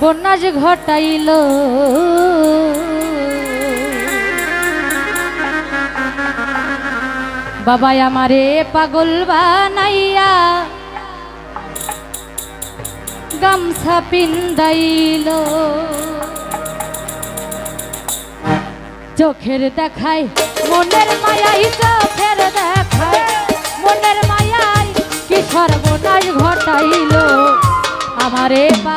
বন্যা যে ঘটাইল। বাবাই আমারে পাগল বানাইয়া গামছা পিন্দাইল চোখের দেখায়, মনের মায়াই চোখের দেখায়, মনের মায়াই কি সর্বনাশ ঘটাইল। আমারে পা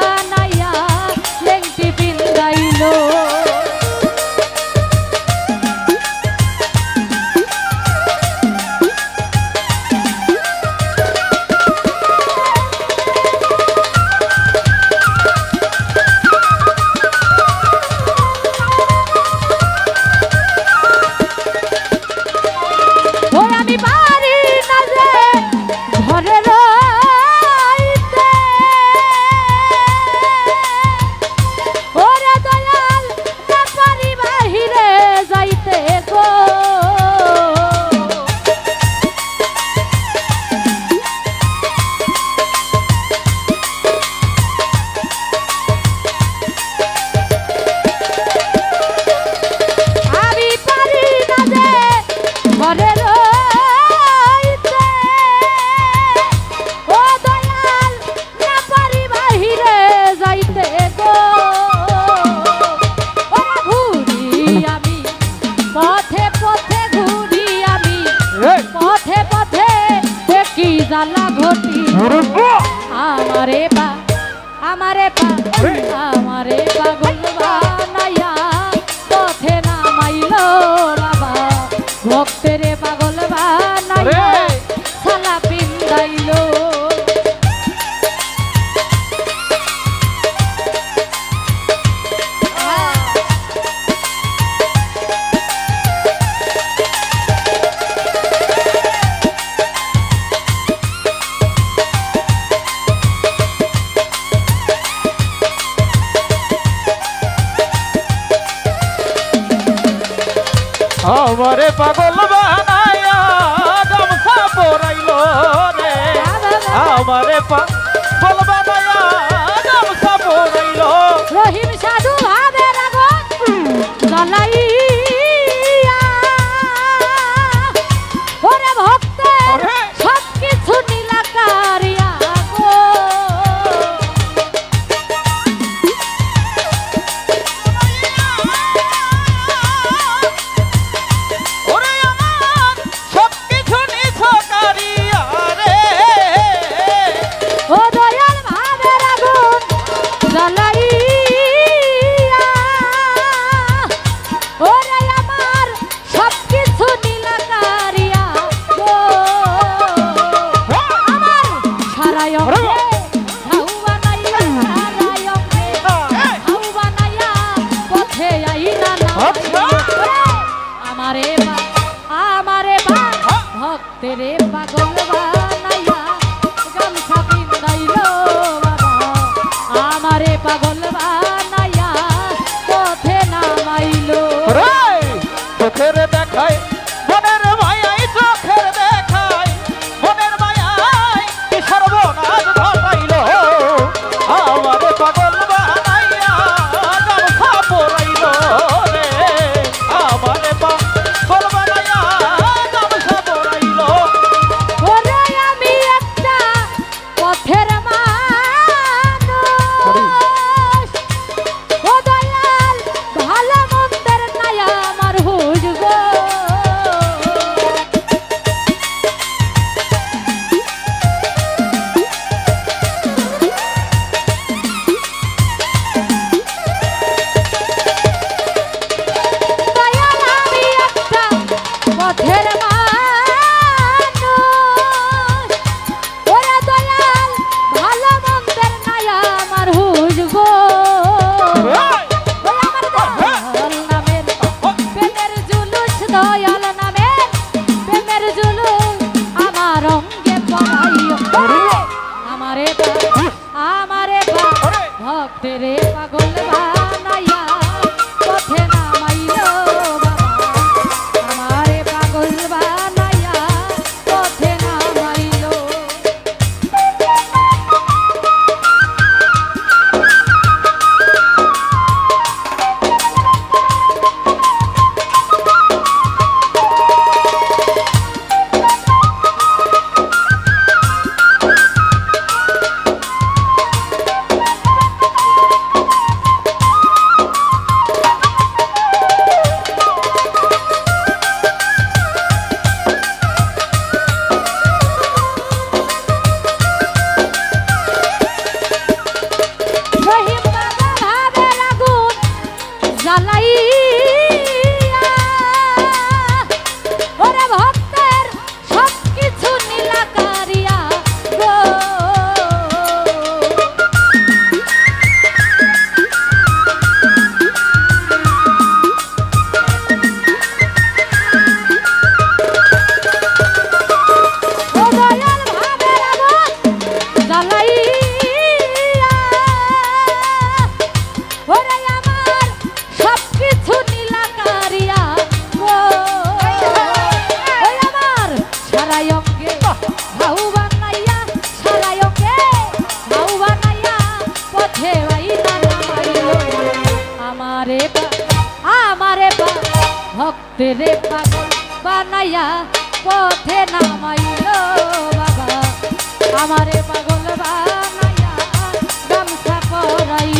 দেখি ঘটি আমারে বা আমারে পা আমারে পাগল বানাইয়া পথে নামাইল বাবা ভক্তের আমারে পাগল ভক্তেরে পাগল বানাইয়া গামছা পিন্দাইল বাবা। আমারে পাগল বানাইয়া পথে নামাইলো। আমারে ভক্তেরে পাগল বানাইয়া পথে নামাইল বাবা। আমারে পাগল বানাইয়া গামছা পরাইল